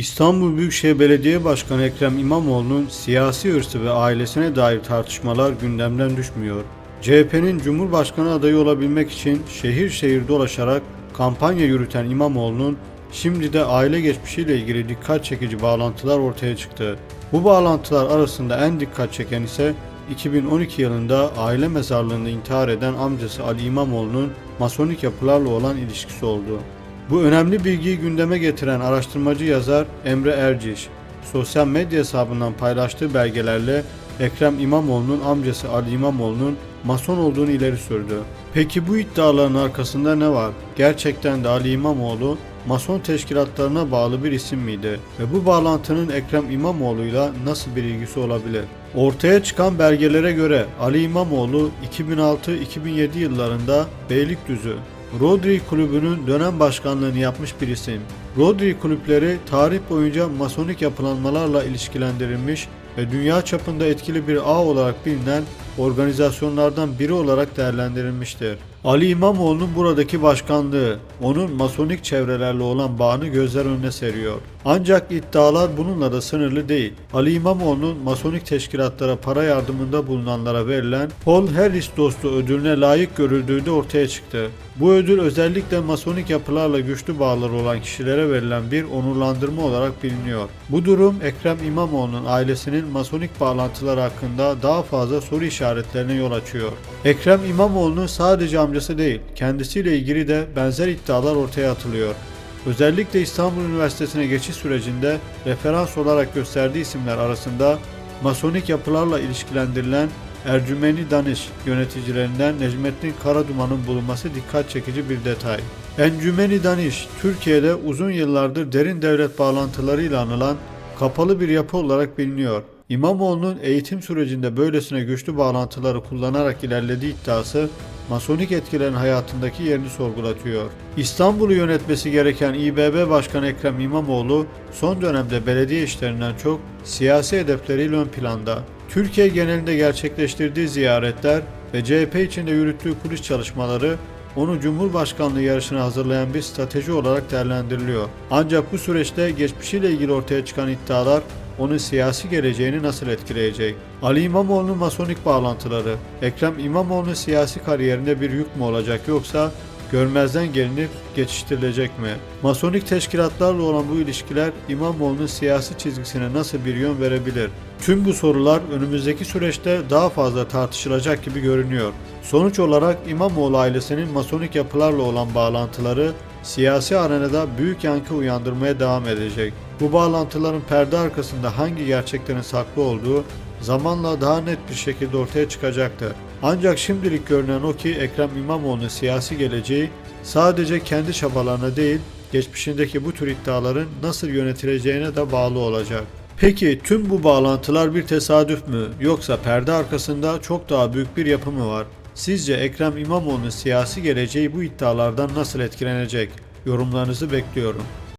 İstanbul Büyükşehir Belediye Başkanı Ekrem İmamoğlu'nun siyasi hırsı ve ailesine dair tartışmalar gündemden düşmüyor. CHP'nin Cumhurbaşkanı adayı olabilmek için şehir şehir dolaşarak kampanya yürüten İmamoğlu'nun şimdi de aile geçmişiyle ilgili dikkat çekici bağlantılar ortaya çıktı. Bu bağlantılar arasında en dikkat çeken ise 2012 yılında aile mezarlığında intihar eden amcası Ali İmamoğlu'nun masonik yapılarla olan ilişkisi oldu. Bu önemli bilgiyi gündeme getiren araştırmacı yazar Emre Erciş, sosyal medya hesabından paylaştığı belgelerle Ekrem İmamoğlu'nun amcası Ali İmamoğlu'nun mason olduğunu ileri sürdü. Peki bu iddiaların arkasında ne var? Gerçekten de Ali İmamoğlu mason teşkilatlarına bağlı bir isim miydi? Ve bu bağlantının Ekrem İmamoğlu'yla nasıl bir ilgisi olabilir? Ortaya çıkan belgelere göre Ali İmamoğlu 2006-2007 yıllarında Beylikdüzü Rodri Kulübü'nün dönem başkanlığını yapmış bir isim. Rodri kulüpleri tarih boyunca masonik yapılanmalarla ilişkilendirilmiş ve dünya çapında etkili bir ağ olarak bilinen organizasyonlardan biri olarak değerlendirilmiştir. Ali İmamoğlu'nun buradaki başkanlığı onun masonik çevrelerle olan bağını gözler önüne seriyor. Ancak iddialar bununla da sınırlı değil. Ali İmamoğlu'nun masonik teşkilatlara para yardımında bulunanlara verilen Paul Harris dostu ödülüne layık görüldüğü de ortaya çıktı. Bu ödül özellikle masonik yapılarla güçlü bağları olan kişilere verilen bir onurlandırma olarak biliniyor. Bu durum Ekrem İmamoğlu'nun ailesinin masonik bağlantıları hakkında daha fazla soru işaretlerine yol açıyor. Ekrem İmamoğlu'nun sadece amcası değil, kendisiyle ilgili de benzer iddialar ortaya atılıyor. Özellikle İstanbul Üniversitesi'ne geçiş sürecinde referans olarak gösterdiği isimler arasında masonik yapılarla ilişkilendirilen Ercümeni Danış yöneticilerinden Necmettin Karaduman'ın bulunması dikkat çekici bir detay. Encümeni Daniş, Türkiye'de uzun yıllardır derin devlet bağlantılarıyla anılan kapalı bir yapı olarak biliniyor. İmamoğlu'nun eğitim sürecinde böylesine güçlü bağlantıları kullanarak ilerlediği iddiası Masonik etkilerin hayatındaki yerini sorgulatıyor. İstanbul'u yönetmesi gereken İBB Başkanı Ekrem İmamoğlu son dönemde belediye işlerinden çok siyasi hedefleriyle ön planda. Türkiye genelinde gerçekleştirdiği ziyaretler ve CHP içinde yürüttüğü kulis çalışmaları onu Cumhurbaşkanlığı yarışına hazırlayan bir strateji olarak değerlendiriliyor. Ancak bu süreçte geçmişiyle ilgili ortaya çıkan iddialar onun siyasi geleceğini nasıl etkileyecek? Ali İmamoğlu'nun masonik bağlantıları, Ekrem İmamoğlu'nun siyasi kariyerinde bir yük mü olacak yoksa görmezden gelinip geçiştirilecek mi? Masonik teşkilatlarla olan bu ilişkiler İmamoğlu'nun siyasi çizgisine nasıl bir yön verebilir? Tüm bu sorular önümüzdeki süreçte daha fazla tartışılacak gibi görünüyor. Sonuç olarak İmamoğlu ailesinin masonik yapılarla olan bağlantıları siyasi arenada büyük yankı uyandırmaya devam edecek. Bu bağlantıların perde arkasında hangi gerçeklerin saklı olduğu zamanla daha net bir şekilde ortaya çıkacaktır. Ancak şimdilik görünen o ki Ekrem İmamoğlu'nun siyasi geleceği sadece kendi çabalarına değil, geçmişindeki bu tür iddiaların nasıl yönetileceğine de bağlı olacak. Peki tüm bu bağlantılar bir tesadüf mü yoksa perde arkasında çok daha büyük bir yapı mı var? Sizce Ekrem İmamoğlu'nun siyasi geleceği bu iddialardan nasıl etkilenecek? Yorumlarınızı bekliyorum.